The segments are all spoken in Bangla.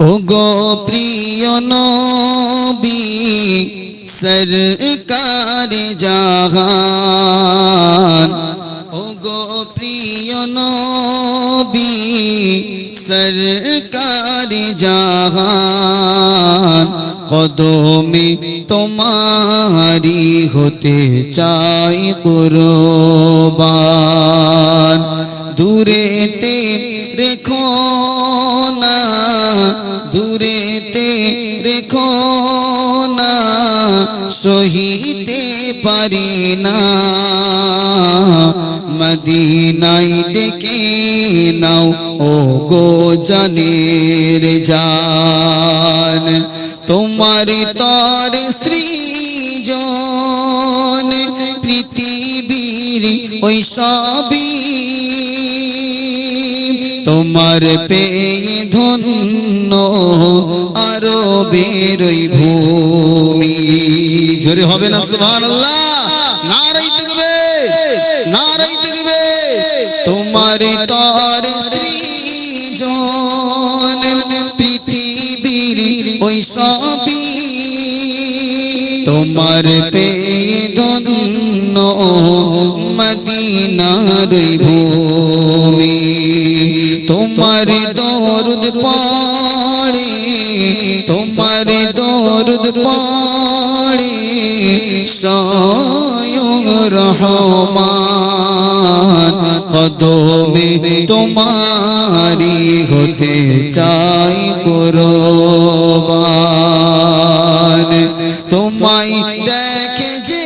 ও গো প্রিয় নবী, সরকার জাহান। ও গো প্রিয় নবী, সরকার জাহান। কদমে তোমারি হতে চাই কুরবান। দূরেতে রেখো না, দূরেতে রেখো না, সহিতে পারি না। মদিনাই ডেকে নাও ও গো জানের জান। তোমার তর সৃজন, পৃথিবীর ওই সবই তোমার পেয়ে ধন্য আরও বেরোই ভূমি। জোরে হবে না দেখবে তোমার তর সৃজন পৃথিবীর ওই তোমার পেয়ে ধন্য মদিনার ভূমি। তোমার দরুদ পড়ে, তোমার দরুদ পড়ে, স্বয়ং রহমান, কদমে তোমারি হতে চাই কুরবান। তোমায় দেখে যে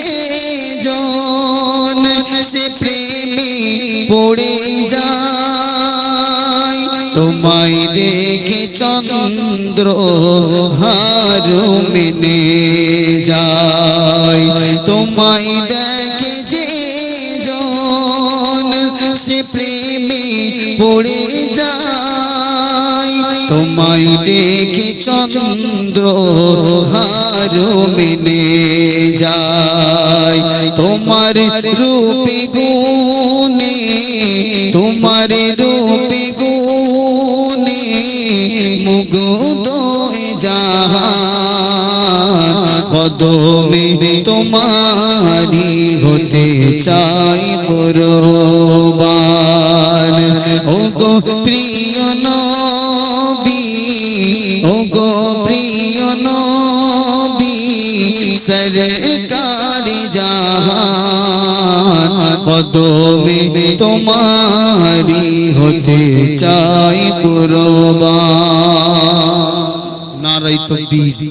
জন সে প্রেমে পড়ে যায় তোমায় দেখে চন্দ্র হার মেনে যায়। তোমায় দেখে যে জন, সে প্রেমে পড়ে যায়। তোমায় দেখে চন্দ্র হার মেনে যায়। তোমার রূপে গুনে তোমার রূপে গুনে কদমে তোমারি হতে চাই কুরবান ও গো প্রিয় নবী ও গো প্রিয় নবী, সরকার জাহান কদমে তোমারি হতে চাই কুরবান নারাই তকবীর।